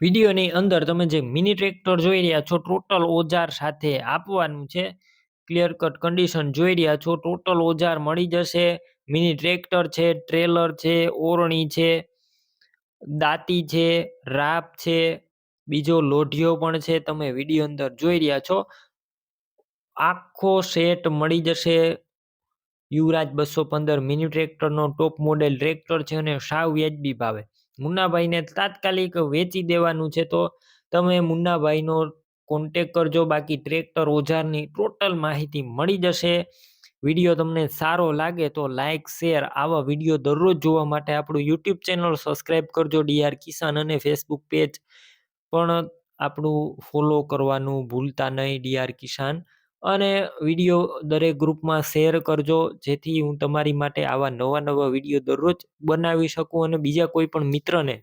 વિડીયોની અંદર તમે જે મિની ટ્રેક્ટર જોઈ રહ્યા છો ટોટલ ઓજાર સાથે આપવાનું છે. ક્લિયર કટ કન્ડિશન જોઈ રહ્યા છો ટોટલ ઓજાર મળી જશે. મિની ટ્રેક્ટર છે ટ્રેલર છે, ઓરણી છે, દાંતી છે, રાપ છે, બીજો લોઢિયો પણ છે તમે વીડિયો અંદર જોઈ રહ્યા છો. આખો સેટ મળી જશે. યુવરાજ બસો પંદર મિની ટ્રેક્ટરનો ટોપ મોડેલ ટ્રેક્ટર છે અને સાવ વ્યાજબી ભાવે. મુન્નાભાઈને તાત્કાલિક વેચી દેવાનું છે તો તમે મુન્નાભાઈનો કોન્ટેક કરજો, બાકી ટ્રેક્ટર ઓજારની ટોટલ માહિતી મળી જશે. વીડિયો તમને સારો લાગે તો લાઇક શેર આવા વીડિયો દરરોજ જોવા માટે આપણું યુટ્યુબ ચેનલ સબસ્ક્રાઈબ કરજો ડીઆર કિસાન અને ફેસબુક પેજ પણ આપણું ફોલો કરવાનું ભૂલતા નહીં ડીઆર કિસાન. અને વીડિયો દરેક ગ્રુપમાં શેર કરજો, જેથી હું તમારી માટે આવા નવા નવા વીડિયો દરરોજ બનાવી શકું અને બીજા કોઈ પણ મિત્રને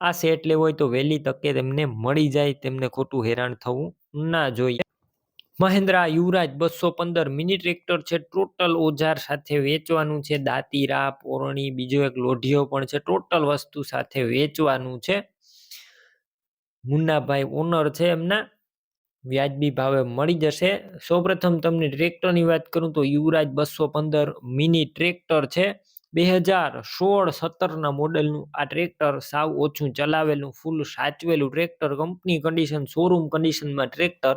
આ સેટ લેવો હોય તો વહેલી તકે તેમને મળી જાય, તેમને ખોટું હેરાન થવું ના જોઈએ. મહેન્દ્રા યુવરાજ બસો પંદર મિની ટ્રેક્ટર છે. ટોટલ ઓજાર સાથે વેચવાનું છે. દાંતી પોરણી, બીજો એક લોઢીયો પણ છે. ટોટલ વસ્તુ સાથે વેચવાનું છે. મુન્નાભાઈ ઓનર છે એમના. વ્યાજબી ભાવે મળી જશે. સૌપ્રથમ તમને ટ્રેક્ટરની વાત કરું તો યુવરાજ બસો પંદર મિની ટ્રેક્ટર છે. બે હજાર સોળ સત્તરના મોડેલનું આ ટ્રેક્ટર સાવ ઓછું ચલાવેલું, ફૂલ સાચવેલું ટ્રેક્ટર. કંપની કન્ડિશન શોરૂમ કન્ડિશનમાં ટ્રેક્ટર.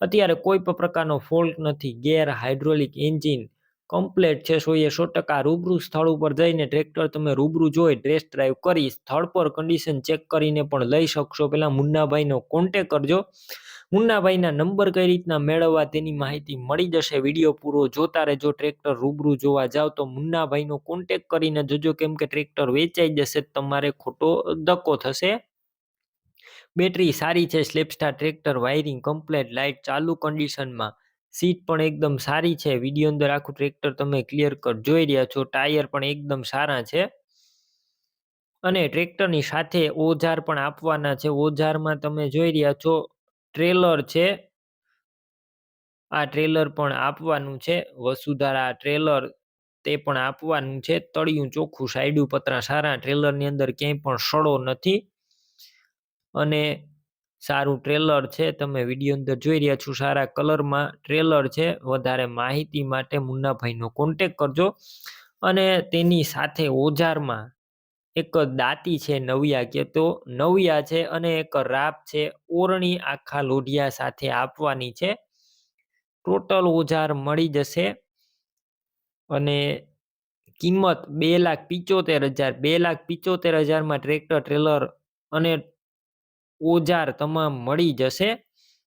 અત્યારે કોઈ પણ પ્રકારનો ફોલ્ટ નથી. ગેર હાઇડ્રોલિક એન્જિન કમ્પ્લેટ છે. સો એ સો ટકા રૂબરૂ સ્થળ ઉપર જઈને ટ્રેક્ટર તમે રૂબરૂ જોઈ ટેસ્ટ ડ્રાઈવ કરી સ્થળ પર કન્ડિશન ચેક કરીને પણ લઈ શકશો. પહેલાં મુન્નાભાઈનો કોન્ટેક કરજો. મુન્નાભાઈના નંબર કઈ રીતના મેળવવા તેની માહિતી મળી જશે? વીડિયો પૂરો જોતા રહેજો. ટ્રેક્ટર રૂબરૂ જોવા જાઓ તો મુન્નાભાઈનો કોન્ટેક કરીને જોજો કેમ કે ટ્રેક્ટર વેચાઈ જશે તમારે ખોટો ધક્કો થશે. બેટરી સારી છે સ્લેપસ્ટાર ટ્રેક્ટર, વાયરિંગ કમ્પ્લેટ લાઇટ ચાલુ કન્ડિશનમાં સીટ પણ એકદમ સારી છે. વીડિયો અંદર આખું ટ્રેક્ટર તમે ક્લિયર કટ જોઈ રહ્યા છો. ટાયર પણ એકદમ સારા છે. અને ટ્રેક્ટરની સાથે ઓજાર પણ આપવાના છે. ઓજારમાં તમે જોઈ રહ્યા છો ટ્રેલર છે. આ ટ્રેલર પણ આપવાનું છે. વસુધારા ટ્રેલર તે પણ આપવાનું છે. તળિયું ચોખ્ખું સાઈડું પતરા સારા. ટ્રેલરની અંદર ક્યાંય પણ સડો નથી. અને સારું ટ્રેલર છે. તમે વીડિયો અંદર જોઈ રહ્યા છો સારા કલરમાં. ટ્રેલર છે. વધારે માહિતી માટે મુન્નાભાઈનો કોન્ટેક કરજો. અને તેની સાથે ઓજારમાં એક દાતી છે, નવિયા કે તો નવિયા છે અને એક રાપ છે, ઓરણી આખા લોઢિયા સાથે આપવાની છે. ટોટલ ઓજાર મળી જશે અને કિંમત બે લાખ પિચોતેર હજાર, બે લાખ પિચોતેર હજારમાં ટ્રેક્ટર, ટ્રેલર અને ઓજાર તમામ મળી જશે.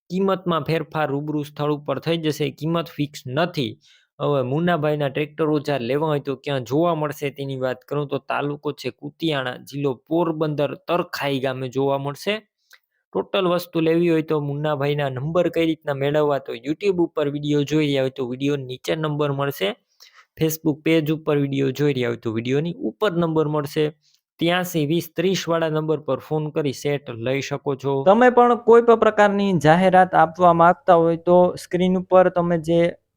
કિંમતમાં ફેરફાર રૂબરૂ સ્થળ ઉપર થઈ જશે, કિંમત ફિક્સ નથી. હવે મુન્નાભાઈના ટ્રેક્ટર ઓજાર લેવા હોય તો ક્યાં જોવા મળશે તેની વાત કરું તો તાલુકો છે કુતિયાણા, જિલ્લો પોરબંદર, તરખાઈ ગામે જોવા મળશે. ટોટલ વસ્તુ લેવી હોય તો મુન્નાભાઈના નંબર કઈ રીતના મેળવવા તો યુટ્યુબ ઉપર વીડિયો જોઈ રહ્યા હોય તો વીડિયો નીચે નંબર મળશે. ફેસબુક પેજ ઉપર વીડિયો જોઈ રહ્યા હોય તો વિડીયોની ઉપર નંબર મળશે. ત્યાંસી વીસ ત્રીસ વાળા નંબર પર ફોન કરી સેટ લઈ શકો છો. તમે પણ કોઈ પણ પ્રકારની જાહેરાત આપવા માંગતા હોય તો સ્ક્રીન ઉપર તમે જે